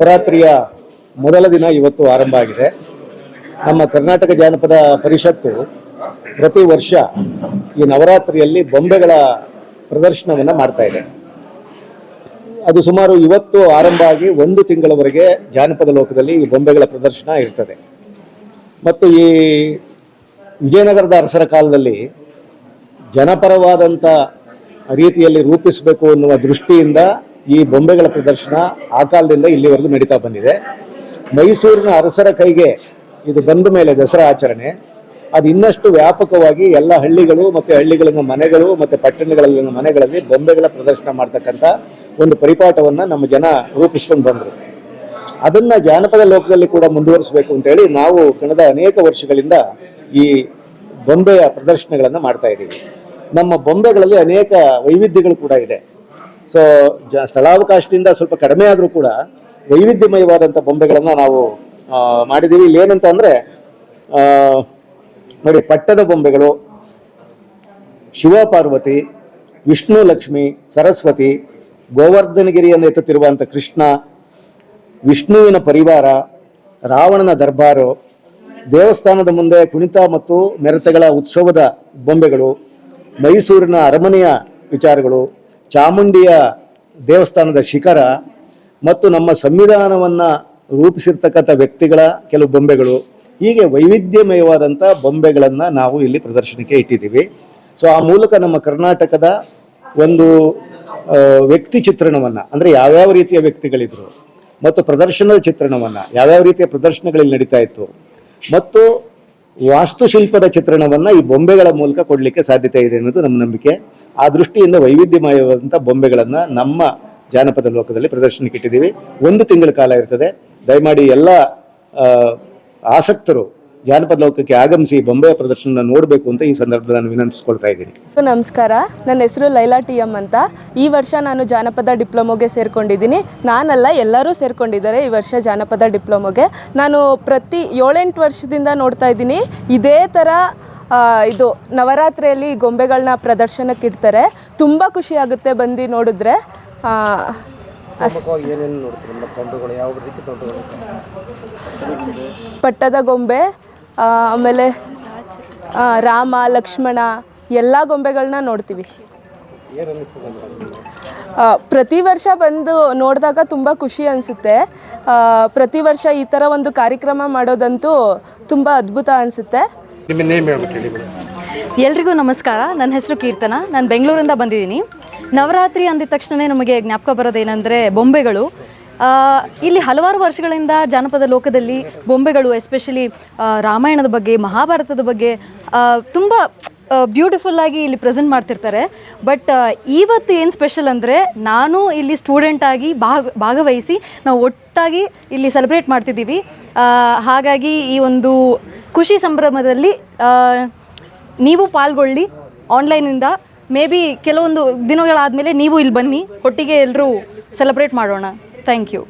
ನವರಾತ್ರಿಯ ಮೊದಲ ದಿನ ಇವತ್ತು ಆರಂಭ ಆಗಿದೆ. ನಮ್ಮ ಕರ್ನಾಟಕ ಜಾನಪದ ಪರಿಷತ್ತು ಪ್ರತಿ ವರ್ಷ ಈ ನವರಾತ್ರಿಯಲ್ಲಿ ಬೊಂಬೆಗಳ ಪ್ರದರ್ಶನವನ್ನು ಮಾಡ್ತಾ ಇದೆ. ಅದು ಸುಮಾರು ಇವತ್ತು ಆರಂಭ ಆಗಿ ಒಂದು ತಿಂಗಳವರೆಗೆ ಜಾನಪದ ಲೋಕದಲ್ಲಿ ಈ ಬೊಂಬೆಗಳ ಪ್ರದರ್ಶನ ಇರ್ತದೆ. ಮತ್ತು ಈ ವಿಜಯನಗರದ ಅರಸರ ಕಾಲದಲ್ಲಿ ಜನಪರವಾದಂಥ ರೀತಿಯಲ್ಲಿ ರೂಪಿಸಬೇಕು ಅನ್ನುವ ದೃಷ್ಟಿಯಿಂದ ಈ ಬೊಂಬೆಗಳ ಪ್ರದರ್ಶನ ಆ ಕಾಲದಿಂದ ಇಲ್ಲಿವರೆಗೂ ನಡೀತಾ ಬಂದಿದೆ. ಮೈಸೂರಿನ ಅರಸರ ಕೈಗೆ ಇದು ಬಂದ ಮೇಲೆ ದಸರಾ ಆಚರಣೆ. ಅದು ಇನ್ನಷ್ಟು ವ್ಯಾಪಕವಾಗಿ ಎಲ್ಲ ಹಳ್ಳಿಗಳು ಮತ್ತು ಹಳ್ಳಿಗಳನ್ನ ಮನೆಗಳು ಮತ್ತು ಪಟ್ಟಣಗಳಲ್ಲಿನ ಮನೆಗಳಲ್ಲಿ ಬೊಂಬೆಗಳ ಪ್ರದರ್ಶನ ಮಾಡ್ತಕ್ಕಂಥ ಒಂದು ಪರಿಪಾಠವನ್ನು ನಮ್ಮ ಜನ ರೂಪಿಸ್ಕೊಂಡು ಬಂದರು. ಅದನ್ನ ಜಾನಪದ ಲೋಕದಲ್ಲಿ ಕೂಡ ಮುಂದುವರಿಸಬೇಕು ಅಂತೇಳಿ ನಾವು ಕಳೆದ ಅನೇಕ ವರ್ಷಗಳಿಂದ ಈ ಬೊಂಬೆಯ ಪ್ರದರ್ಶನಗಳನ್ನು ಮಾಡ್ತಾ ಇದ್ದೀವಿ. ನಮ್ಮ ಬೊಂಬೆಗಳಲ್ಲಿ ಅನೇಕ ವೈವಿಧ್ಯಗಳು ಕೂಡ ಇದೆ. ಸೊ ಜ ಸ್ಥಳಾವಕಾಶದಿಂದ ಸ್ವಲ್ಪ ಕಡಿಮೆ ಆದರೂ ಕೂಡ ವೈವಿಧ್ಯಮಯವಾದಂಥ ಬೊಂಬೆಗಳನ್ನು ನಾವು ಮಾಡಿದ್ದೀವಿ. ಇಲ್ಲಿ ಏನಂತ ಅಂದರೆ ನೋಡಿ, ಪಟ್ಟದ ಬೊಂಬೆಗಳು ಶಿವ ಪಾರ್ವತಿ ವಿಷ್ಣು ಲಕ್ಷ್ಮಿ, ಸರಸ್ವತಿ, ಗೋವರ್ಧನಗಿರಿಯನ್ನು ಎತ್ತುತ್ತಿರುವಂಥ ಕೃಷ್ಣ, ವಿಷ್ಣುವಿನ ಪರಿವಾರ, ರಾವಣನ ದರ್ಬಾರು, ದೇವಸ್ಥಾನದ ಮುಂದೆ ಕುಣಿತ ಮತ್ತು ಮೆರತೆಗಳ ಉತ್ಸವದ ಬೊಂಬೆಗಳು, ಮೈಸೂರಿನ ಅರಮನೆಯ ವಿಚಾರಗಳು ಚಾಮುಂಡಿಯ ದೇವಸ್ಥಾನದ ಶಿಖರ ಮತ್ತು ನಮ್ಮ ಸಂವಿಧಾನವನ್ನು ರೂಪಿಸಿರ್ತಕ್ಕಂಥ ವ್ಯಕ್ತಿಗಳ ಕೆಲವು ಬೊಂಬೆಗಳು, ಹೀಗೆ ವೈವಿಧ್ಯಮಯವಾದಂಥ ಬೊಂಬೆಗಳನ್ನು ನಾವು ಇಲ್ಲಿ ಪ್ರದರ್ಶನಕ್ಕೆ ಇಟ್ಟಿದ್ದೀವಿ. ಸೊ ಆ ಮೂಲಕ ನಮ್ಮ ಕರ್ನಾಟಕದ ಒಂದು ವ್ಯಕ್ತಿ ಚಿತ್ರಣವನ್ನು, ಅಂದರೆ ಯಾವ್ಯಾವ ರೀತಿಯ ವ್ಯಕ್ತಿಗಳಿದ್ರು, ಮತ್ತು ಪ್ರದರ್ಶನದ ಚಿತ್ರಣವನ್ನು, ಯಾವ್ಯಾವ ರೀತಿಯ ಪ್ರದರ್ಶನಗಳಲ್ಲಿ ನಡೀತಾ ಇತ್ತು, ಮತ್ತು ವಾಸ್ತುಶಿಲ್ಪದ ಚಿತ್ರಣವನ್ನು ಈ ಬೊಂಬೆಗಳ ಮೂಲಕ ಕೊಡಲಿಕ್ಕೆ ಸಾಧ್ಯತೆ ಇದೆ ಅನ್ನೋದು ನಮ್ಮ ನಂಬಿಕೆ. ಆ ದೃಷ್ಟಿಯಿಂದ ವೈವಿಧ್ಯಮಯವಾದಂಥ ಬೊಂಬೆಗಳನ್ನು ನಮ್ಮ ಜಾನಪದ ಲೋಕದಲ್ಲಿ ಪ್ರದರ್ಶನಕ್ಕೆ ಇಟ್ಟಿದ್ದೀವಿ. ಒಂದು ತಿಂಗಳ ಕಾಲ ಇರ್ತದೆ. ದಯಮಾಡಿ ಎಲ್ಲ ಆಸಕ್ತರು ಜಾನಪದ ಲೋಕಕ್ಕೆ ಆಗಮಿಸಿ ಬೊಂಬೆಯ ಪ್ರದರ್ಶನ ನೋಡಬೇಕು ಅಂತ ಈ ಸಂದರ್ಭದಲ್ಲಿ ನಾನು ವಿನಂತಿಸ್ಕೊಳ್ತಾ ಇದ್ದೀನಿ. ನಮಸ್ಕಾರ. ನನ್ನ ಹೆಸರು ಲೈಲಾ ಟಿ ಎಂ ಅಂತ. ಈ ವರ್ಷ ನಾನು ಜಾನಪದ ಡಿಪ್ಲೊಮೊಗೆ ಸೇರ್ಕೊಂಡಿದ್ದೀನಿ. ನಾನಲ್ಲ, ಎಲ್ಲರೂ ಸೇರ್ಕೊಂಡಿದ್ದಾರೆ ಈ ವರ್ಷ ಜಾನಪದ ಡಿಪ್ಲೊಮೊಗೆ. ನಾನು ಪ್ರತಿ ಏಳೆಂಟು ವರ್ಷದಿಂದ ನೋಡ್ತಾ ಇದ್ದೀನಿ. ಇದೇ ಥರ ಇದು ನವರಾತ್ರಿಯಲ್ಲಿ ಗೊಂಬೆಗಳನ್ನ ಪ್ರದರ್ಶನಕ್ಕೆ ಇಡ್ತಾರೆ. ತುಂಬ ಖುಷಿ ಆಗುತ್ತೆ ಬಂದು ನೋಡಿದ್ರೆ. ಪಟ್ಟದ ಗೊಂಬೆ ಆಮೇಲೆ ರಾಮ ಲಕ್ಷ್ಮಣ ಎಲ್ಲ ಗೊಂಬೆಗಳನ್ನ ನೋಡ್ತೀವಿ. ಪ್ರತಿ ವರ್ಷ ಬಂದು ನೋಡಿದಾಗ ತುಂಬ ಖುಷಿ ಅನಿಸುತ್ತೆ. ಪ್ರತಿ ವರ್ಷ ಈ ಥರ ಒಂದು ಕಾರ್ಯಕ್ರಮ ಮಾಡೋದಂತೂ ತುಂಬ ಅದ್ಭುತ ಅನಿಸುತ್ತೆ. ಎಲ್ರಿಗೂ ನಮಸ್ಕಾರ. ನನ್ನ ಹೆಸರು ಕೀರ್ತನ. ನಾನು ಬೆಂಗಳೂರಿಂದ ಬಂದಿದ್ದೀನಿ. ನವರಾತ್ರಿ ಅಂದಿದ ತಕ್ಷಣವೇ ನಮಗೆ ಜ್ಞಾಪಕ ಬರೋದೇನೆಂದರೆ ಬೊಂಬೆಗಳು. ಇಲ್ಲಿ ಹಲವಾರು ವರ್ಷಗಳಿಂದ ಜಾನಪದ ಲೋಕದಲ್ಲಿ ಬೊಂಬೆಗಳು ಎಸ್ಪೆಷಲಿ ರಾಮಾಯಣದ ಬಗ್ಗೆ, ಮಹಾಭಾರತದ ಬಗ್ಗೆ ತುಂಬ ಬ್ಯೂಟಿಫುಲ್ ಆಗಿ ಇಲ್ಲಿ ಪ್ರೆಸೆಂಟ್ ಮಾಡ್ತಿರ್ತಾರೆ. ಬಟ್ ಇವತ್ತು ಏನು ಸ್ಪೆಷಲ್ ಅಂದರೆ ನಾನು ಇಲ್ಲಿ ಸ್ಟೂಡೆಂಟ್ ಆಗಿ ಭಾಗ, ಭಾಗವಹಿಸಿ ನಾವು ಒಟ್ಟಾಗಿ ಇಲ್ಲಿ ಸೆಲೆಬ್ರೇಟ್ ಮಾಡ್ತಿದ್ದೀವಿ. ಹಾಗಾಗಿ ಈ ಒಂದು ಖುಷಿ ಸಂಭ್ರಮದಲ್ಲಿ ನೀವು ಪಾಲ್ಗೊಳ್ಳಿ ಆನ್ಲೈನಿಂದ ಮೇ ಬಿ ಕೆಲವೊಂದು ದಿನಗಳಾದಮೇಲೆ ನೀವು ಇಲ್ಲಿ ಬನ್ನಿ, ಒಟ್ಟಿಗೆ ಎಲ್ಲರೂ ಸೆಲೆಬ್ರೇಟ್ ಮಾಡೋಣ. Thank you